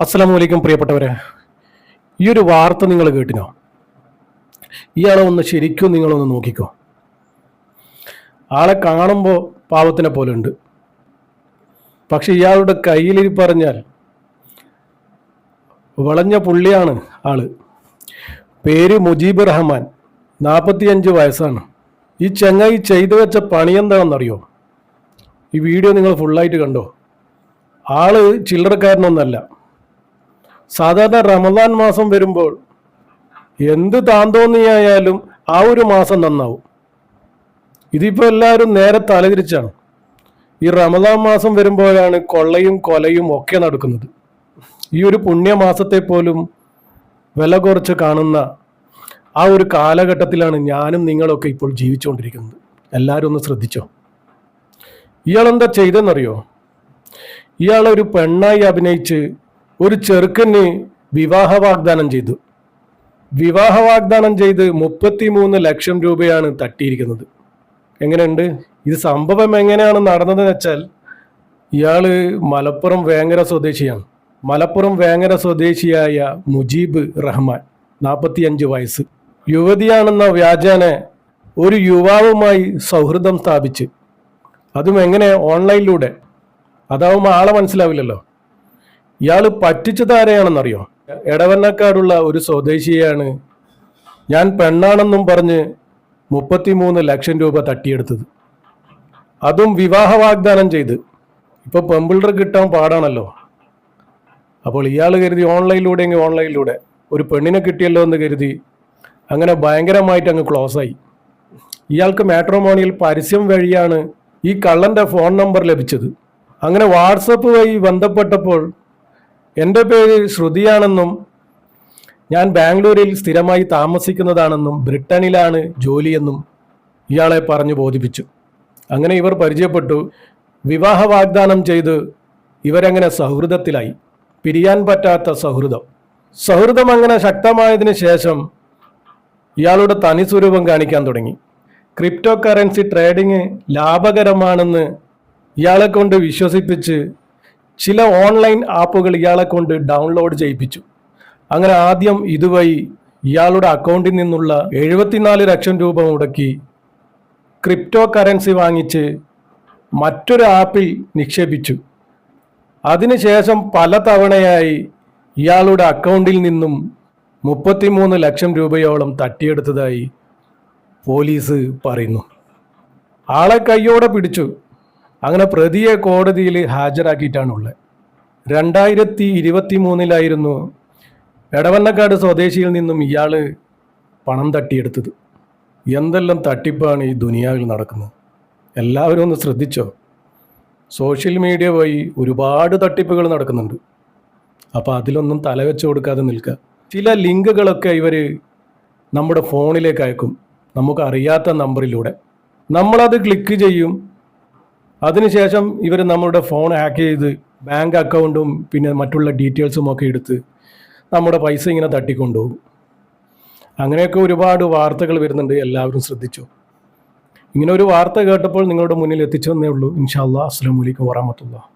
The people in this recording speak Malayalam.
അസ്സലാമു അലൈക്കും പ്രിയപ്പെട്ടവരെ. ഈ ഒരു വാർത്ത നിങ്ങൾ കേട്ടിനോ? ഇയാളെ ഒന്ന് ശരിക്കും നിങ്ങളൊന്ന് നോക്കിക്കോ. ആളെ കാണുമ്പോൾ പാവത്തിനെ പോലെ ഉണ്ട്. പക്ഷെ ഇയാളുടെ കയ്യിൽ പറഞ്ഞാൽ വളഞ്ഞ പുള്ളിയാണ് ആൾ. പേര് മുജീബ് റഹ്മാൻ. നാൽപ്പത്തിയഞ്ച് വയസ്സാണ്. ഈ ചങ്ങായി ചെയ്തു വെച്ച പണി എന്താണെന്നറിയോ? ഈ വീഡിയോ നിങ്ങൾ ഫുള്ളായിട്ട് കണ്ടോ? ആൾ ചില്ലറക്കാരനൊന്നല്ല. സാധാരണ റമദാൻ മാസം വരുമ്പോൾ എന്ത് താന്തോന്നിയായാലും ആ ഒരു മാസം നന്നാവും. ഇതിപ്പോൾ എല്ലാവരും നേരെ തലതിരിച്ചാണ്. ഈ റമദാൻ മാസം വരുമ്പോഴാണ് കൊള്ളയും കൊലയും ഒക്കെ നടക്കുന്നത്. ഈ ഒരു പുണ്യമാസത്തെ പോലും വില കുറച്ച് കാണുന്ന ആ ഒരു കാലഘട്ടത്തിലാണ് ഞാനും നിങ്ങളൊക്കെ ഇപ്പോൾ ജീവിച്ചുകൊണ്ടിരിക്കുന്നത്. എല്ലാവരും ഒന്ന് ശ്രദ്ധിച്ചോ? ഇയാളെന്താ ചെയ്തെന്നറിയോ ഇയാളൊരു പെണ്ണായി അഭിനയിച്ച് ഒരു ചെറുക്കന് വിവാഹ വാഗ്ദാനം ചെയ്തു. വിവാഹ വാഗ്ദാനം ചെയ്ത് മുപ്പത്തിമൂന്ന് ലക്ഷം രൂപയാണ് തട്ടിയിരിക്കുന്നത്. എങ്ങനെയുണ്ട്? ഇത് സംഭവം എങ്ങനെയാണ് നടന്നതെന്ന് വെച്ചാൽ ഇയാൾ മലപ്പുറം വേങ്ങര സ്വദേശിയാണ്. മലപ്പുറം വേങ്ങര സ്വദേശിയായ മുജീബ് റഹ്മാൻ നാൽപ്പത്തിയഞ്ച് വയസ്സ്. യുവതിയാണെന്ന വ്യാജാന ഒരു യുവാവുമായി സൗഹൃദം സ്ഥാപിച്ച്. അതും എങ്ങനെ? ഓൺലൈനിലൂടെ. അതാവുമ്പോൾ ആളെ മനസ്സിലാവില്ലല്ലോ. ഇയാൾ പറ്റിച്ചത് ആരെയാണെന്നറിയോ? എടവണ്ണക്കാടുള്ള ഒരു സ്വദേശിയാണ് ഞാൻ പെണ്ണാണെന്നും പറഞ്ഞ് മുപ്പത്തിമൂന്ന് ലക്ഷം രൂപ തട്ടിയെടുത്തത്. അതും വിവാഹ വാഗ്ദാനം ചെയ്ത്. ഇപ്പൊ പെമ്പിൾഡർ കിട്ടാൻ പാടാണല്ലോ. അപ്പോൾ ഇയാൾ കരുതി ഓൺലൈനിലൂടെ എങ്കിൽ ഓൺലൈനിലൂടെ. ഒരു പെണ്ണിനെ കിട്ടിയല്ലോ എന്ന് കരുതി അങ്ങനെ ഭയങ്കരമായിട്ട് അങ്ങ് ക്ലോസ് ആയി. ഇയാൾക്ക് മാട്രോമോണിയിൽ പരസ്യം വഴിയാണ് ഈ കള്ളന്റെ ഫോൺ നമ്പർ ലഭിച്ചത്. അങ്ങനെ വാട്സപ്പ് വഴി ബന്ധപ്പെട്ടപ്പോൾ എന്റെ പേര് ശ്രുതിയാണെന്നും ഞാൻ ബാംഗ്ലൂരിൽ സ്ഥിരമായി താമസിക്കുന്നതാണെന്നും ബ്രിട്ടനിലാണ് ജോലിയെന്നും ഇയാളെ പറഞ്ഞു ബോധിപ്പിച്ചു. അങ്ങനെ ഇവർ പരിചയപ്പെട്ടു. വിവാഹ വാഗ്ദാനം ചെയ്ത് ഇവരങ്ങനെ സൗഹൃദത്തിലായി. പിരിയാൻ പറ്റാത്ത സൗഹൃദം. സൗഹൃദം അങ്ങനെ ശക്തമായതിന് ശേഷം ഇയാളുടെ തനി സ്വരൂപം കാണിക്കാൻ തുടങ്ങി. ക്രിപ്റ്റോ കറൻസി ട്രേഡിങ് ലാഭകരമാണെന്ന് ഇയാളെ കൊണ്ട് വിശ്വസിപ്പിച്ച് ചില ഓൺലൈൻ ആപ്പുകൾ ഇയാളെ കൊണ്ട് ഡൗൺലോഡ് ചെയ്യിപ്പിച്ചു. അങ്ങനെ ആദ്യം ഇതുവഴി ഇയാളുടെ അക്കൗണ്ടിൽ നിന്നുള്ള എഴുപത്തിനാല് ലക്ഷം രൂപ മുടക്കി ക്രിപ്റ്റോ കറൻസി വാങ്ങിച്ച് മറ്റൊരു ആപ്പിൽ നിക്ഷേപിച്ചു. അതിനുശേഷം പല തവണയായി ഇയാളുടെ അക്കൗണ്ടിൽ നിന്നും മുപ്പത്തിമൂന്ന് ലക്ഷം രൂപയോളം തട്ടിയെടുത്തതായി പോലീസ് പറയുന്നു. ആളെ കയ്യോടെ പിടിച്ചു. അങ്ങനെ പ്രതിയെ കോടതിയിൽ ഹാജരാക്കിയിട്ടാണുള്ളത്. രണ്ടായിരത്തി ഇരുപത്തി മൂന്നിലായിരുന്നു എടവണ്ണക്കാട് സ്വദേശിയിൽ നിന്നും ഇയാൾ പണം തട്ടിയെടുത്തത്. എന്തെല്ലാം തട്ടിപ്പാണ് ഈ ദുനിയാവിൽ നടക്കുന്നത്? എല്ലാവരും ഒന്ന് ശ്രദ്ധിച്ചോ? സോഷ്യൽ മീഡിയ വഴി ഒരുപാട് തട്ടിപ്പുകൾ നടക്കുന്നുണ്ട്. അപ്പോൾ അതിലൊന്നും തലവെച്ച് കൊടുക്കാതെ നിൽക്കുക. ചില ലിങ്കുകളൊക്കെ ഇവർ നമ്മുടെ ഫോണിലേക്ക് അയക്കും. നമുക്കറിയാത്ത നമ്പറിലൂടെ. നമ്മളത് ക്ലിക്ക് ചെയ്യും. അതിനുശേഷം ഇവർ നമ്മുടെ ഫോൺ ഹാക്ക് ചെയ്ത് ബാങ്ക് അക്കൗണ്ടും പിന്നെ മറ്റുള്ള ഡീറ്റെയിൽസും ഒക്കെ എടുത്ത് നമ്മുടെ പൈസ ഇങ്ങനെ തട്ടിക്കൊണ്ടുപോകും. അങ്ങനെയൊക്കെ ഒരുപാട് വാർത്തകൾ വരുന്നുണ്ട് എല്ലാവരും ശ്രദ്ധിച്ചു. ഇങ്ങനെ ഒരു വാർത്ത കേട്ടപ്പോൾ നിങ്ങളുടെ മുന്നിൽ എത്തിച്ചെന്നേ ഉള്ളൂ. ഇൻഷാല്ലാ അസ്സാം വലൈക്കും വറഹമത്തുള്ള